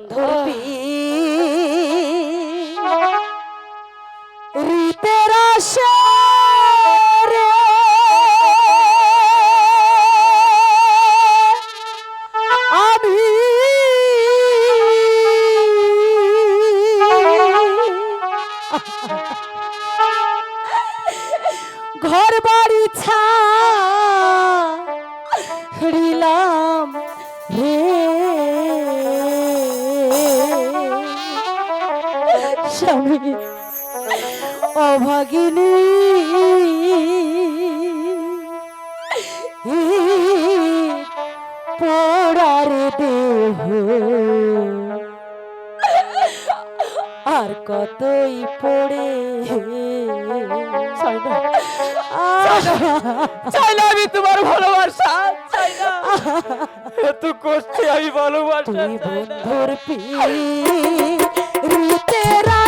বান্ধবী রীতের আশা ঘর বাড়ি ছাড়িলাম রে আমি অভাগিনী। পড়ার দেহ। আর কতই পড়ে। চাই না। আমি তোমার ভালোবাসা। এত কষ্টে আমি ভালোবাসা। বন্ধুর পি রা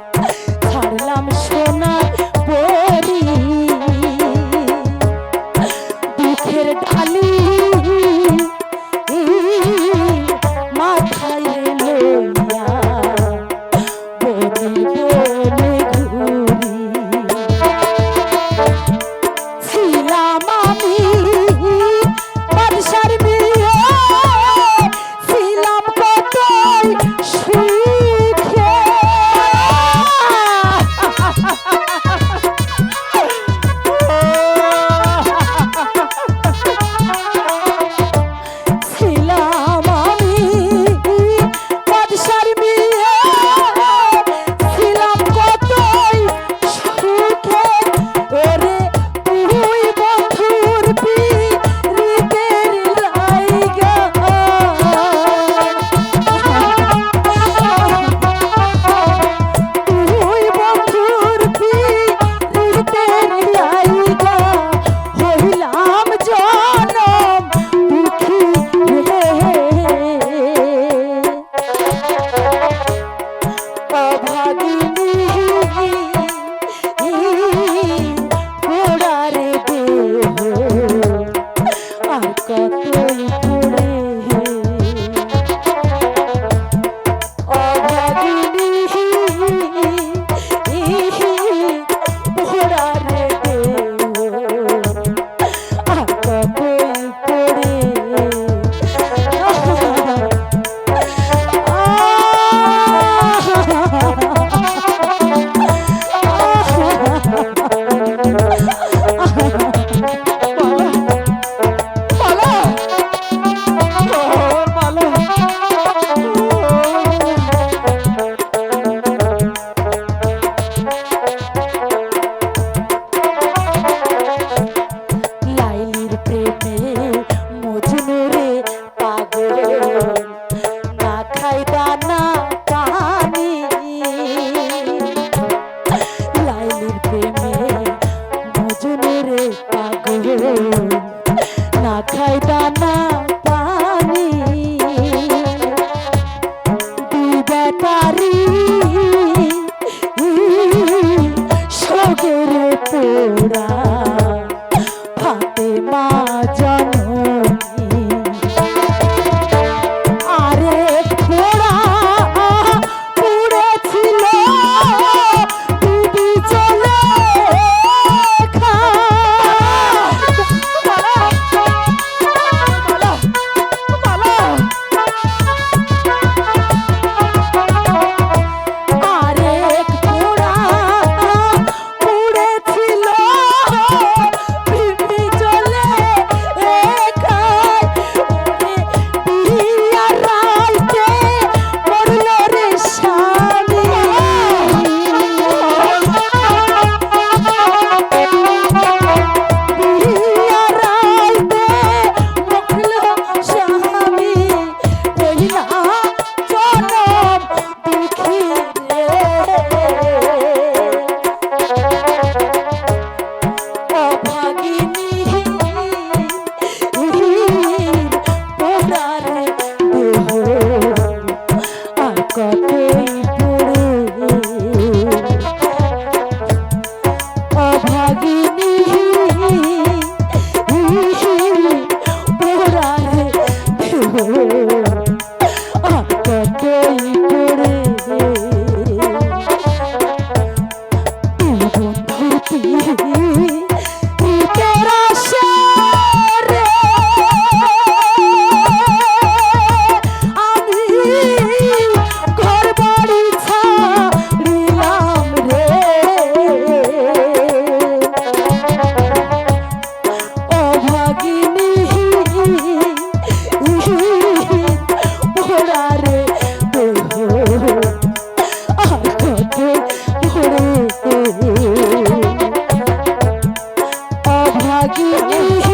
লাগিয়ে